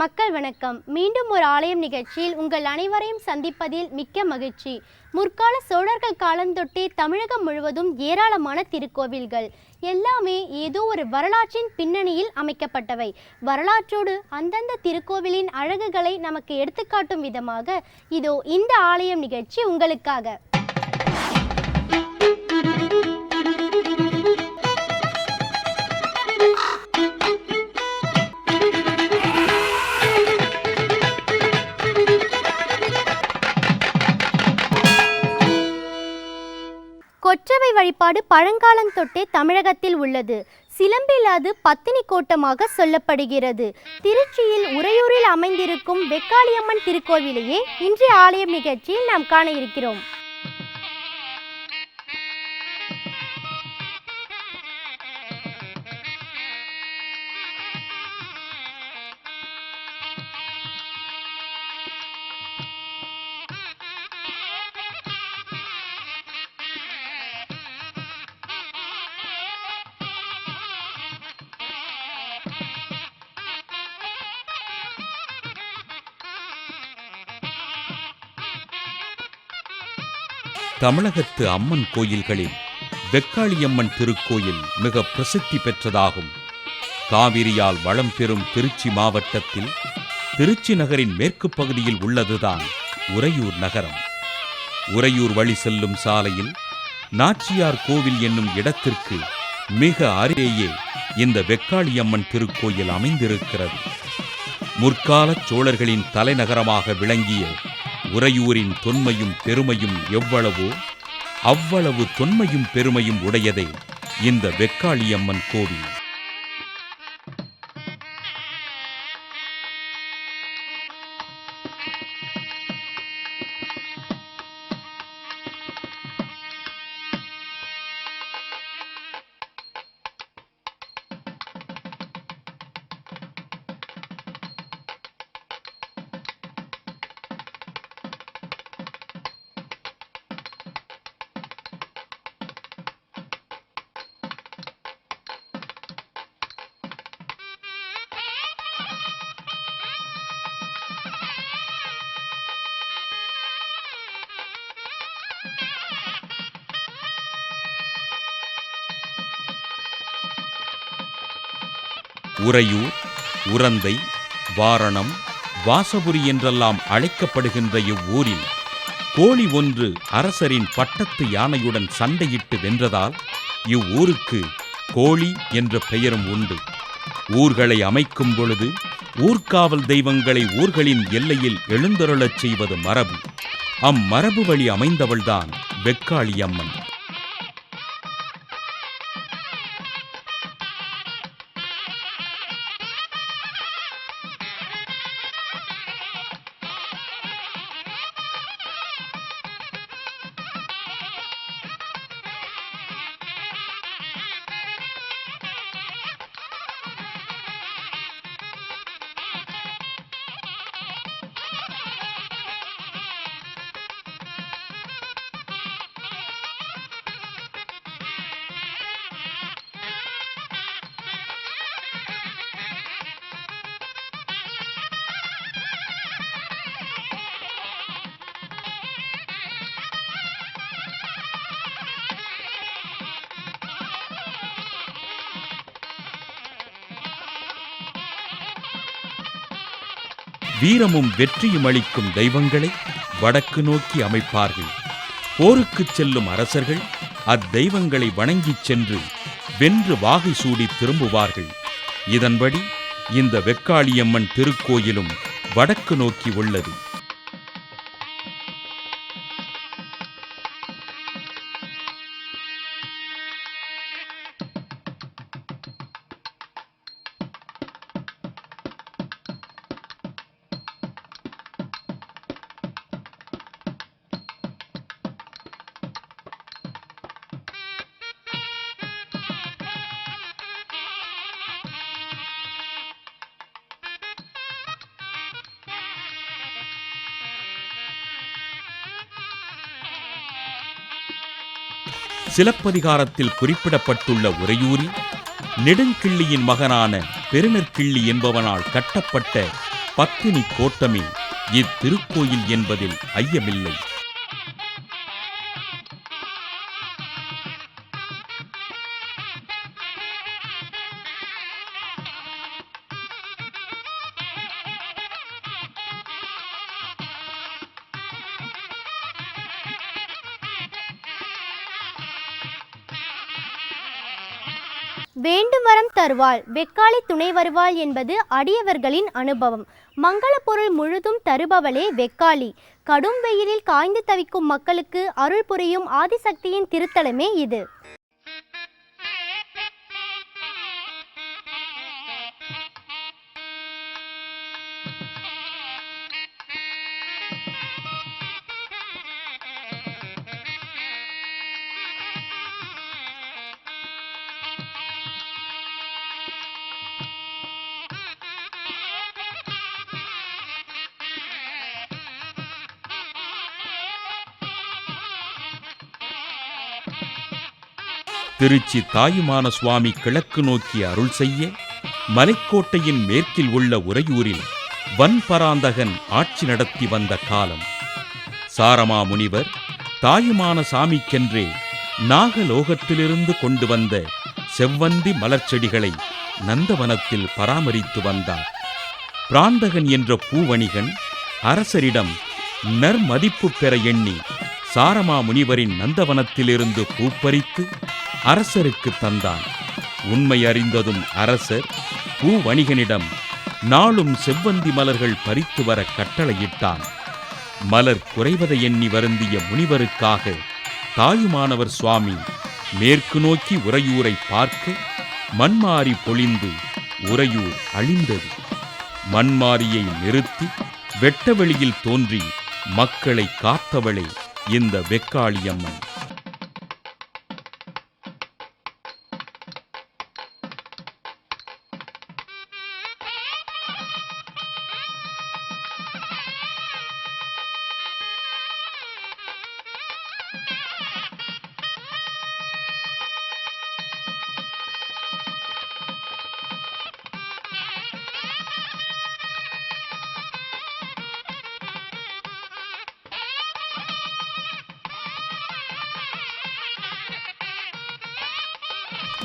மக்கள் வணக்கம். மீண்டும் ஒரு ஆலயம் நிகழ்ச்சியில் உங்கள் அனைவரையும் சந்திப்பதில் மிக்க மகிழ்ச்சி. முற்கால சோழர்கள் காலந்தொட்டே தமிழகம் முழுவதும் ஏராளமான திருக்கோவில்கள். எல்லாமே ஏதோ ஒரு வரலாற்றின் பின்னணியில் அமைக்கப்பட்டவை. வரலாற்றோடு அந்தந்த திருக்கோவிலின் அழகுகளை நமக்கு எடுத்துக்காட்டும் விதமாக இதோ இந்த ஆலயம் நிகழ்ச்சி உங்களுக்காக. வழிபாடு பழங்காலந்தொட்டே தமிழகத்தில் உள்ளது. சிலம்பில் அது பத்தினி கோட்டமாக சொல்லப்படுகிறது. திருச்சியில் உறையூரில் அமைந்திருக்கும் வெக்காளியம்மன் திருக்கோவிலையே இன்றைய ஆலயம் நிகழ்ச்சியில் நாம் காண இருக்கிறோம். தமிழகத்து அம்மன் கோயில்களில் வெக்காளியம்மன் திருக்கோயில் மிக பிரசித்தி பெற்றதாகும். காவிரியால் வளம் பெறும் திருச்சி மாவட்டத்தில் திருச்சி நகரின் மேற்கு பகுதியில் உள்ளதுதான் உறையூர் நகரம். உறையூர் வழி செல்லும் சாலையில் நாச்சியார் கோவில் என்னும் இடத்திற்கு மிக அருகேயே இந்த வெக்காளியம்மன் திருக்கோயில் அமைந்திருக்கிறது. முற்காலச் சோழர்களின் தலைநகரமாக விளங்கிய உறையூரின் தொன்மையும் பெருமையும் எவ்வளவோ அவ்வளவு தொன்மையும் பெருமையும் உடையதே இந்த வெக்காளியம்மன் கோவில். உறையூர் உரந்தை வாரணம் வாசபுரி என்றெல்லாம் அழைக்கப்படுகின்ற இவ்வூரில் கோழி ஒன்று அரசரின் பட்டத்து யானையுடன் சண்டையிட்டு வென்றதால் இவ்வூருக்கு கோழி என்ற பெயரும் உண்டு. ஊர்களை அமைக்கும் பொழுது ஊர்காவல் தெய்வங்களை ஊர்களின் எல்லையில் எழுந்தருளச் செய்வது மரபு. அம்மரபு வழி அமைந்தவள்தான் வெக்காளியம்மன். வீரமும் வெற்றியும் அளிக்கும் தெய்வங்களை வடக்கு நோக்கி அமைப்பார்கள். போருக்குச் செல்லும் அரசர்கள் அத்தெய்வங்களை வணங்கிச் சென்று வென்று வாகை சூடி திரும்புவார்கள். இதன்படி இந்த வெக்காளியம்மன் திருக்கோயிலும் வடக்கு நோக்கி உள்ளது. சிலப்பதிகாரத்தில் குறிப்பிடப்பட்டுள்ள உறையூரில் நெடுங்கிள்ளியின் மகனான பெருநற்கிள்ளி என்பவனால் கட்டப்பட்ட பத்தினி கோட்டமே இத்திருக்கோயில் என்பதில் ஐயமில்லை. வேண்டும் வரம் தருவாள். வெக்காளி துணை வருவாள் என்பது அடியவர்களின் அனுபவம். மங்கள பொருள் முழுதும் தருபவளே வெக்காளி கடும் வெயிலில் காய்ந்து தவிக்கும் மக்களுக்கு அருள் புரியும் ஆதிசக்தியின் திருத்தலமே இது. திருச்சி தாயுமான சுவாமி கிழக்கு நோக்கி அருள் செய்ய மலைக்கோட்டையின் மேற்கில் உள்ள உறையூரில் வன்பராந்தகன் ஆட்சி நடத்தி வந்த காலம். சாரமா முனிவர் தாயுமான சாமிக்கென்றே நாகலோகத்திலிருந்து கொண்டு வந்த செவ்வந்தி மலர்ச்செடிகளை நந்தவனத்தில் பராமரித்து வந்தார். பிராந்தகன் என்ற பூவணிகன் அரசரிடம் நர்மதிப்பு பெற எண்ணி சாரமா முனிவரின் நந்தவனத்திலிருந்து பூப்பறித்து அரசருக்கு தந்தான். உண்மை அறிந்ததும் அரசர் பூவணிகனிடம் நாளும் செவ்வந்தி மலர்கள் பறித்து வர கட்டளையிட்டான். மலர் குறைவதை எண்ணி வருந்திய முனிவருக்காக தாயுமானவர் சுவாமி மேற்கு நோக்கி உறையூரை பார்க்க மண்மாரி பொழிந்து உறையூர் அழிந்தது. மண்மாரியை நிறுத்தி வெட்டவெளியில் தோன்றி மக்களை காத்தவளே இந்த வெக்காளியம்மன்.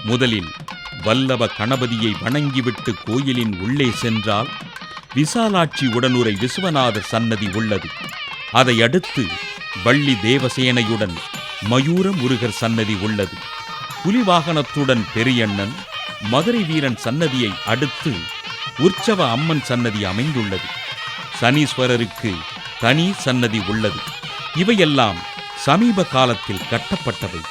முதலில் வல்லவ கணபதியை வணங்கிவிட்டு கோயிலின் உள்ளே சென்றால் விசாலாட்சி உடனுரை விஸ்வநாதர் சன்னதி உள்ளது. அதை அடுத்து வள்ளி தேவசேனையுடன் மயூர முருகர் சன்னதி உள்ளது. புலிவாகனத்துடன் பெரியண்ணன் மதுரை வீரன் சன்னதியை அடுத்து உற்சவ அம்மன் சன்னதி அமைந்துள்ளது. சனீஸ்வரருக்கு தனி சன்னதி உள்ளது. இவையெல்லாம் சமீப காலத்தில் கட்டப்பட்டவை.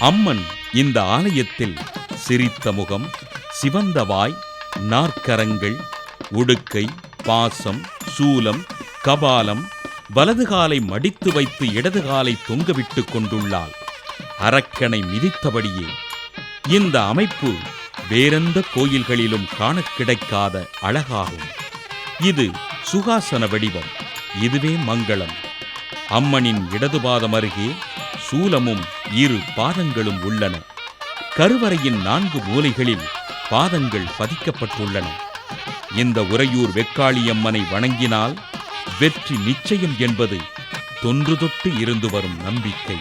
அம்மன் இந்த ஆலயத்தில் சிரித்த முகம் சிவந்த வாய் நாற்கரங்கள் உடுக்கை பாசம் சூலம் கபாலம் வலது காலை மடித்து வைத்து இடது காலை தொங்கவிட்டுக் கொண்டுள்ளாள். அரக்கனை மிதித்தபடியே இந்த அமைப்பு வேறெந்த கோயில்களிலும் காணக் கிடைக்காத அழகாகும். இது சுகாசன வடிவம் இதுவே மங்களம். அம்மனின் இடது பாதம் அருகே சூலமும் இரு பாதங்களும் உள்ளன. கருவறையின் நான்கு மூலைகளில் பாதங்கள் பதிக்கப்பட்டுள்ளன. இந்த உறையூர் வெக்காளியம்மனை வணங்கினால் வெற்றி நிச்சயம் என்பது தொன்று தொட்டு இருந்து வரும் நம்பிக்கை.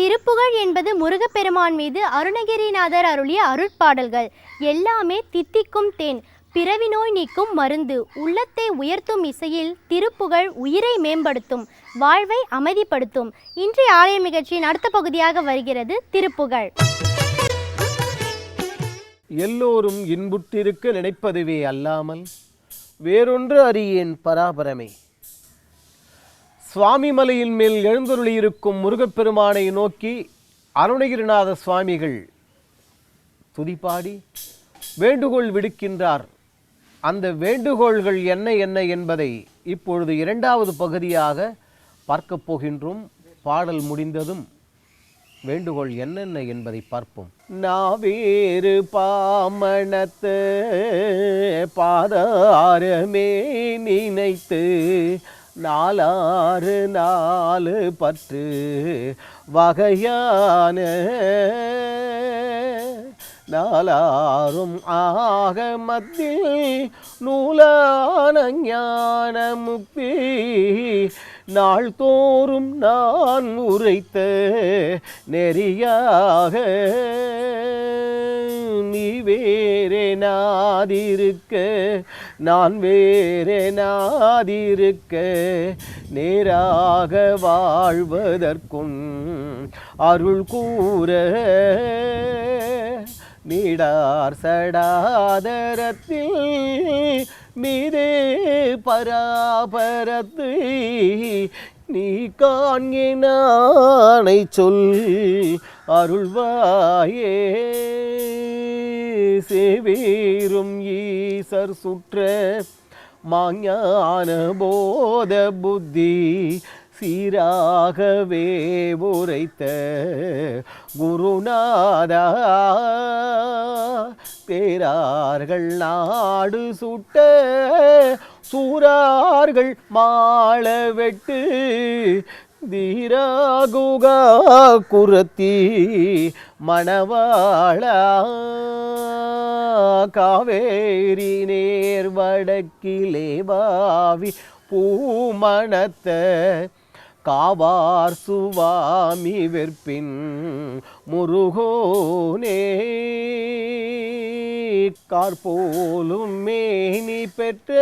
திருப்புகழ் என்பது முருகப்பெருமான் மீது அருணகிரிநாதர் அருளிய அருட்பாடல்கள். எல்லாமே தித்திக்கும் தேன் பிறவி நோய் நீக்கும் மருந்து உள்ளத்தை உயர்த்தும் இசையில் திருப்புகழ் உயிரை மேம்படுத்தும் வாழ்வை அமைதிப்படுத்தும். இன்றைய ஆலய நிகழ்ச்சியின் அடுத்த பகுதியாக வருகிறது திருப்புகழ். எல்லோரும் இன்புற்றிருக்க நினைப்பதுவே அல்லாமல் வேறொன்று அறியேன் பராபரமே. சுவாமி மலையின் மேல் எழுந்தருளியிருக்கும் முருகப்பெருமானை நோக்கி அருணகிரிநாத சுவாமிகள் துதிப்பாடி வேண்டுகோள் விடுக்கின்றார். அந்த வேண்டுகோள்கள் என்ன என்ன என்பதை இப்பொழுது இரண்டாவது பகுதியாக பார்க்கப் போகின்றோம். பாடல் முடிந்ததும் வேண்டுகோள் என்னென்ன என்பதை பார்ப்போம். நாவேறு பாமணத்து பாதாரமே நினைத்து நாலாறு நாலு பற்று வகையான நாலாரும் ஆக மத்தில் நூலான ஞான முப்பி நாள்தோறும் நான் உரைத்த நெறியாக வேறே நாதிருக்க நான் வேறே நாதிருக்க நேராக வாழ்வதற்கும் அருள் கூற. நீடார் சடாதரத்தில் மீதே பராபரத்து நீ காண்கினானை சொல் அருள்வாயே. சேவேரும் ஈசர் சுற்ற மாஞான போத புத்தி சீராகவே உரைத்த குருநாதா தேரார்கள் நாடு சுட்ட சூரார்கள் மாள வெட்டு தீராகுகா குரத்தி மணவாளா காவேரி நேர் வடக்கிலே பாவி பூமணத்த காவார் சுவாமி வெற்பின் முருகோனே கார்போலும் மேனி பெற்ற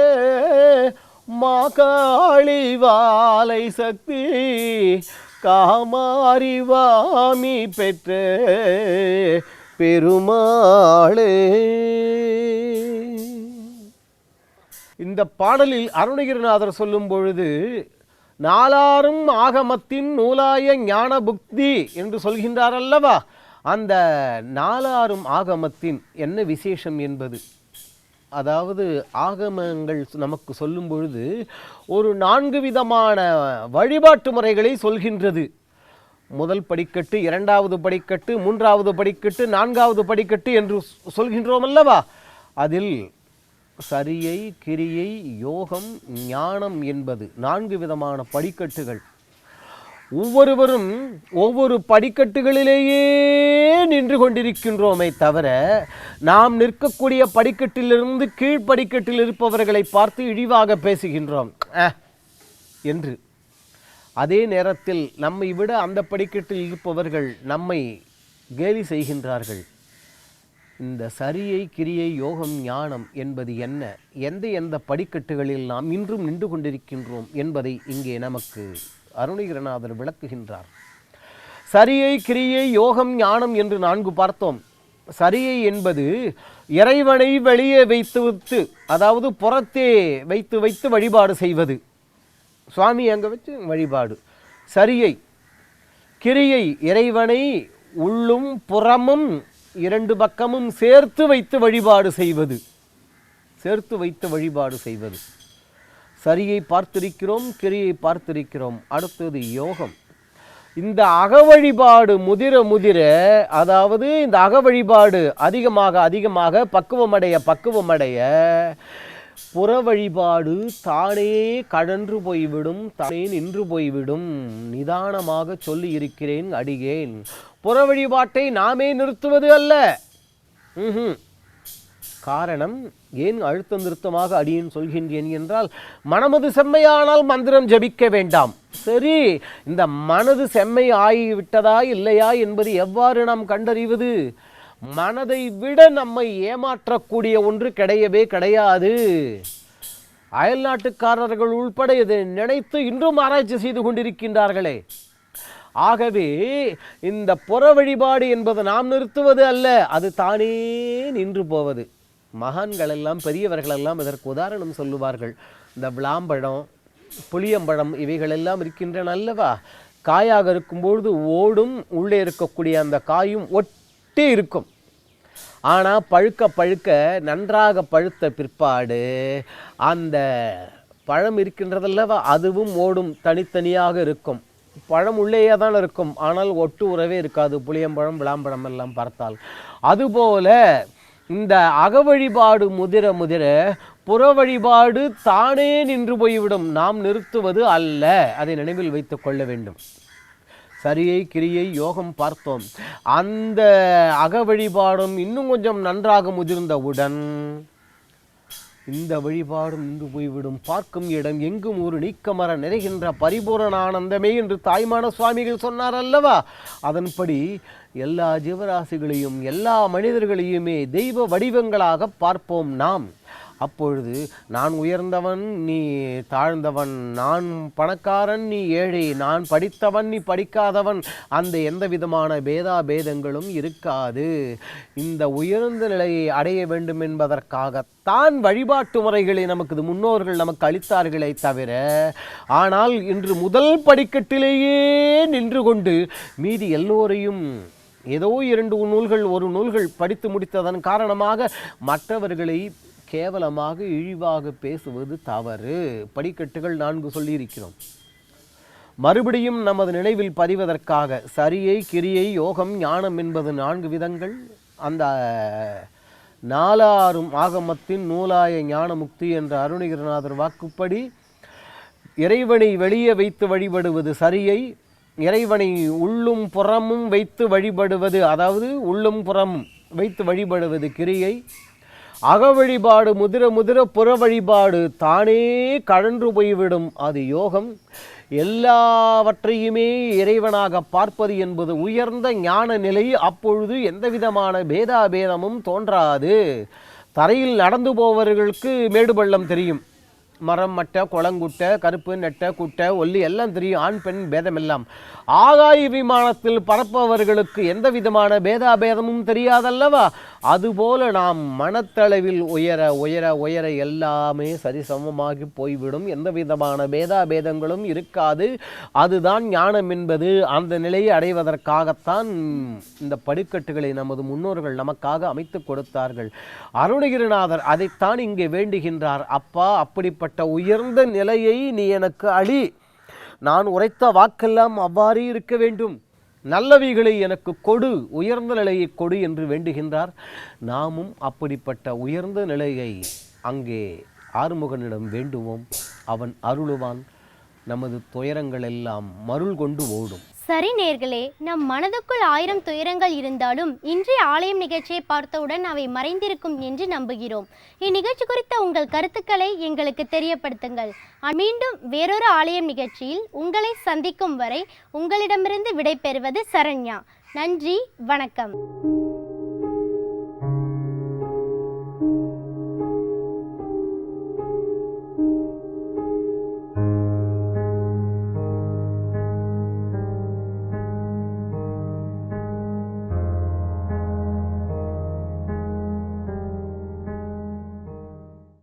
மாகாளி வாலை சக்தி காமாரி வாமி பெற்ற பெருமாளே. இந்த பாடலில் அருணகிரிநாதர் சொல்லும் பொழுது நாலாரும் ஆகமத்தின் நூலாய ஞான புக்தி என்று சொல்கின்றார் அல்லவா? அந்த நாலாரும் ஆகமத்தின் என்ன விசேஷம் என்பது? அதாவது ஆகமங்கள் நமக்கு சொல்லும் பொழுது ஒரு நான்கு விதமான வழிபாட்டு முறைகளை சொல்கின்றது. முதல் படிக்கட்டு இரண்டாவது படிக்கட்டு மூன்றாவது படிக்கட்டு நான்காவது படிக்கட்டு என்று சொல்கின்றோம் அல்லவா? அதில் சரியை கிரியை யோகம் ஞானம் என்பது நான்கு விதமான படிக்கட்டுகள். ஒவ்வொருவரும் ஒவ்வொரு படிக்கட்டுகளிலேயே நின்று கொண்டிருக்கின்றோமே தவிர நாம் நிற்கக்கூடிய படிக்கட்டிலிருந்து கீழ்ப்படிக்கட்டில் இருப்பவர்களை பார்த்து இழிவாக பேசுகின்றோம். என்று. அதே நேரத்தில் நம்மை விட அந்த படிக்கட்டில் இருப்பவர்கள் நம்மை கேலி செய்கின்றார்கள். இந்த சரியை கிரியை யோகம் ஞானம் என்பது என்ன? எந்த எந்த படிக்கட்டுகளில் நாம் இன்றும் நின்று கொண்டிருக்கின்றோம் என்பதை இங்கே நமக்கு அருணகிரநாதர் விளக்குகின்றார். சரியை கிரியை யோகம் ஞானம் என்று நான்கு பார்த்தோம். சரியை என்பது இறைவனை வெளியே வைத்து வைத்து அதாவது புறத்தே வைத்து வைத்து வழிபாடு செய்வது. சுவாமி அங்கே வச்சு வழிபாடு. சரியை கிரியை இறைவனை உள்ளும் புறமும் இரண்டு பக்கமும் சேர்த்து வைத்து வழிபாடு செய்வது. சேர்த்து வைத்து வழிபாடு செய்வது. சரியை பார்த்திருக்கிறோம் கிரியை பார்த்திருக்கிறோம். அடுத்தது யோகம். இந்த அக வழிபாடு முதிர முதிர அதாவது இந்த அக வழிபாடு அதிகமாக அதிகமாக பக்குவமடைய பக்குவமடைய புற வழிபாடு தானே கடன்று போய்விடும் தானே நின்று போய்விடும். நிதானமாக சொல்லி இருக்கிறேன் அடிகேன். புற வழிபாட்டை நாமே நிறுத்துவது அல்ல. ம் காரணம் ஏன் அழுத்தம் நிறுத்தமாக அடியேன் சொல்கின்றேன் என்றால் மனமது செம்மையானால் மந்திரம் ஜபிக்க வேண்டாம். சரி இந்த மனது செம்மை ஆகிவிட்டதா இல்லையா என்பது எவ்வாறு நாம் கண்டறிவது? மனதை விட நம்மை ஏமாற்றக்கூடிய ஒன்று கிடையவே கிடையாது. அயல்நாட்டுக்காரர்கள் உள்பட இதை நினைத்து இன்றும் ஆராய்ச்சி செய்து கொண்டிருக்கின்றார்களே. ஆகவே இந்த புற வழிபாடு என்பது நாம் நிறுத்துவது அல்ல அது தானே நின்று போவது. மகான்களெல்லாம் பெரியவர்களெல்லாம் பெரியவர்கள் எல்லாம் இதற்கு உதாரணம் சொல்லுவார்கள். இந்த விளாம்பழம் புளியம்பழம் இவைகள் எல்லாம் இருக்கின்றன அல்லவா காயாக இருக்கும்பொழுது ஓடும் உள்ளே இருக்கக்கூடிய அந்த காயும் ஒட்டி இருக்கும். ஆனால் பழுக்க பழுக்க நன்றாக பழுத்த பிற்பாடு அந்த பழம் இருக்கின்றதல்லவா? அதுவும் ஓடும் தனித்தனியாக இருக்கும். பழம் உள்ளேயே தான் இருக்கும். ஆனால் ஒட்டு உறவே இருக்காது. புளியம்பழம் விளாம்பழம் எல்லாம் பார்த்தால் அதுபோல இந்த அக வழிபாடு முதிர முதிர புற வழிபாடு தானே நின்று போய்விடும். நாம் நிறுத்துவது அல்ல. அதை நினைவில் வைத்துக் கொள்ள வேண்டும். சரியை கிரியை யோகம் பார்த்தோம். அந்த அக வழிபாடும் இன்னும் கொஞ்சம் நன்றாக முதிர்ந்தவுடன் இந்த வழிபாடும் நின்று போய்விடும். பார்க்கும் இடம் எங்கும் ஒரு நீக்கமர நிறைகின்ற பரிபூரண ஆனந்தமே என்று தாய்மான சுவாமிகள் சொன்னார் அல்லவா? அதன்படி எல்லா ஜீவராசிகளையும் எல்லா மனிதர்களையுமே தெய்வ வடிவங்களாக பார்ப்போம் நாம். அப்பொழுது நான் உயர்ந்தவன் நீ தாழ்ந்தவன் நான் பணக்காரன் நீ ஏழை நான் படித்தவன் நீ படிக்காதவன் அந்த எந்த விதமான பேதா பேதங்களும் இருக்காது. இந்த உயர்ந்த நிலையை அடைய வேண்டும் என்பதற்காகத்தான் வழிபாட்டு முறைகளை நமக்கு முன்னோர்கள் நமக்கு அளித்தார்களே தவிர ஆனால் இன்று முதல் படிக்கட்டிலேயே நின்று கொண்டு மீதி எல்லோரையும் ஏதோ இரண்டு நூல்கள் ஒரு நூல்கள் படித்து முடித்ததன் காரணமாக மற்றவர்களை கேவலமாக இழிவாக பேசுவது தவறு. படிக்கட்டுகள் நான்கு சொல்லியிருக்கிறோம். மறுபடியும் நமது நினைவில் பதிவதற்காக சரியை கிரியை யோகம் ஞானம் என்பது நான்கு விதங்கள். அந்த நாலாறும் ஆகமத்தின் நூலாய ஞானமுக்தி என்ற அருணகிரிநாதர் வாக்குப்படி இறைவனை வெளியே வைத்து வழிபடுவது சரியை இறைவனை உள்ளும் புறமும் வைத்து வழிபடுவது அதாவது உள்ளும் புறமும் வைத்து வழிபடுவது கிரியை. அக வழிபாடு முதிர முதிர புற வழிபாடு தானே கழன்று போய்விடும் அது யோகம். எல்லாவற்றையுமே இறைவனாக பார்ப்பது என்பது உயர்ந்த ஞான நிலை அப்பொழுது எந்த விதமான பேதாபேதமும் தோன்றாது. தரையில் நடந்து போவர்களுக்கு மேடு பள்ளம் தெரியும். மரம் மட்டை குளங்குட்டை கருப்பு நெட்டை குட்டை ஒல்லி எல்லாம் தெரியும். ஆண் பெண் பேதமெல்லாம். ஆகாய விமானத்தில் பறப்பவர்களுக்கு எந்த விதமான பேதாபேதமும் தெரியாதல்லவா? அதுபோல நாம் மனத்தளவில் உயர உயர உயர எல்லாமே சரிசமமாகி போய்விடும். எந்த விதமான பேதாபேதங்களும் இருக்காது. அதுதான் ஞானம் என்பது. அந்த நிலையை அடைவதற்காகத்தான் இந்த படுக்கட்டுகளை நமது முன்னோர்கள் நமக்காக அமைத்து கொடுத்தார்கள். அருணகிரிநாதர் அதைத்தான் இங்கே வேண்டுகின்றார். அப்பா அப்படிப்பட்ட உயர்ந்த நிலையை நீ எனக்கு அழி நான் உரைத்த வாக்கெல்லாம் அவ்வாறே இருக்க வேண்டும். நல்லவைகளை எனக்கு கொடு உயர்ந்த நிலையை கொடு என்று வேண்டுகின்றார். நாமும் அப்படிப்பட்ட உயர்ந்த நிலையை அங்கே ஆறுமுகனிடம் வேண்டுவோம். அவன் அருளுவான். நமது துயரங்கள் எல்லாம் மருள் கொண்டு ஓடும். சரி நேர்களே நம் மனதுக்குள் ஆயிரம் துயரங்கள் இருந்தாலும் இன்றைய ஆலயம் நிகழ்ச்சியை பார்த்தவுடன் அவை மறைந்திருக்கும் என்று நம்புகிறோம். இந்நிகழ்ச்சி குறித்த உங்கள் கருத்துக்களை எங்களுக்கு தெரியப்படுத்துங்கள். மீண்டும் வேறொரு ஆலயம் நிகழ்ச்சியில் உங்களை சந்திக்கும் வரை உங்களிடமிருந்து விடைபெறுவது சரண்யா. நன்றி வணக்கம்.